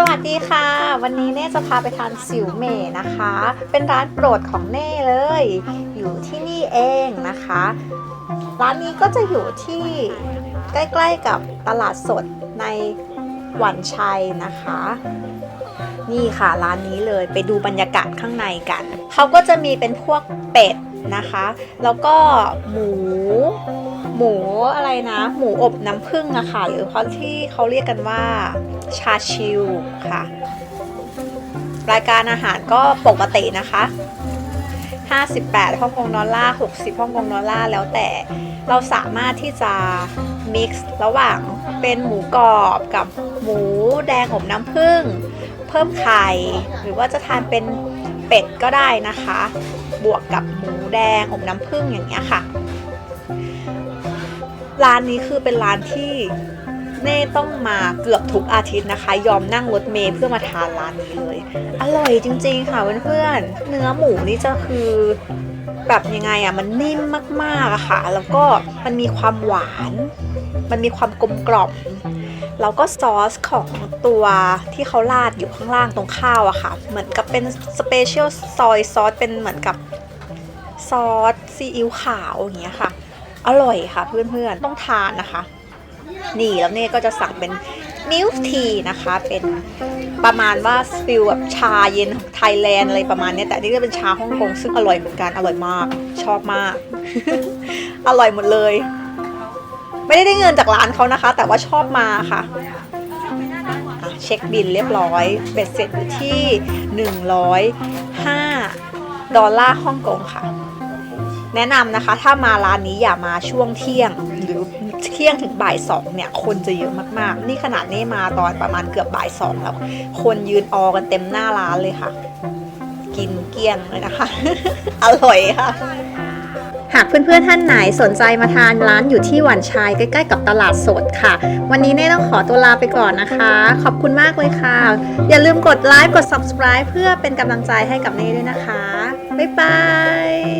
สวัสดีค่ะ วันนี้เน่จะพาไปทานสิวเม่นะคะ เป็นร้านโปรดของเน่เลย อยู่ที่นี่เองนะคะ ร้านนี้ก็จะอยู่ที่ใกล้ๆกับตลาดสดในหวันชัยนะคะ นี่ค่ะร้านนี้เลยไปดูบรรยากาศข้างในกัน เขาก็จะมีเป็นพวกเป็ด นะคะ แล้วก็หมู หมูอะไรนะ หมูอบน้ำผึ้งอะค่ะหรือเขาที่เขาเรียกกันว่าชาชิวค่ะ รายการอาหารก็ปกตินะคะ 58ฮ่องกงดอลลาร์60ฮ่องกงดอลลาร์แล้วแต่เราสามารถที่จะ mix ระหว่างเป็นหมูกรอบกับหมูแดงอบน้ำผึ้งเพิ่มไข่ หรือว่าจะทานเป็น เป็ดก็ได้นะคะ บวกกับหมูแดงอบน้ำผึ้งอย่างเงี้ยค่ะ ร้านนี้คือเป็นร้านที่เน่ต้องมาเกือบทุกอาทิตย์นะคะ ยอมนั่งรถเมล์เพื่อมาทานร้านนี้เลย อร่อยจริงๆค่ะเพื่อนๆเนื้อหมูนี่จะคือแบบยังไงอะมันนิ่มมากๆอะค่ะ แล้วก็มันมีความหวาน มันมีความกลมกล่อม แล้วก็ซอสของตัวที่เขาราดอยู่ข้างล่างตรงข้าวอะค่ะ เหมือนกับเป็นสเปเชียลซอยซอสเป็นเหมือนกับซอสซีอิ๊วขาวอย่างเงี้ยค่ะ อร่อยค่ะเพื่อนๆ ต้องทานนะคะ นี่แล้วเนี่ยก็จะสั่งเป็นมิลค์ทีนะคะ เป็นประมาณว่าฟิลแบบชาเย็นของไทยแลนด์อะไรประมาณเนี้ยแต่นนี่จะเป็นชาฮ่องกงซึ่งอร่อยเหมือนกันอร่อยมาก ชอบมาก อร่อยหมดเลย ไม่ได้ได้เงินจากร้านเขานะคะ แต่ว่าชอบมาค่ะอะ เช็คบินเรียบร้อยเบ็ดเสร็จอยู่ที่ 105 ดอลลาร์ฮ่องกงค่ะ แนะนำนะคะ ถ้ามาร้านนี้อย่ามาช่วงเที่ยงหรือเที่ยงถึงบ่ายสองเนี่ย คนจะเยอะมากๆ นี่ขนาดนี่มาตอนประมาณเกือบบ่ายสองแล้ว คนยืนออกันเต็มหน้าร้านเลยค่ะ กินเกลี้ยงเลยนะคะ อร่อยค่ะ หากเพื่อนๆท่านไหนสนใจมาทานร้านอยู่ที่หวานชายใกล้ๆกับตลาดสดค่ะ วันนี้เน่ต้องขอตัวลาไปก่อนนะคะ ขอบคุณมากเลยค่ะ อย่าลืมกดไลค์กด subscribe เพื่อเป็นกำลังใจให้กับเน่ด้วยนะคะ บ๊ายบาย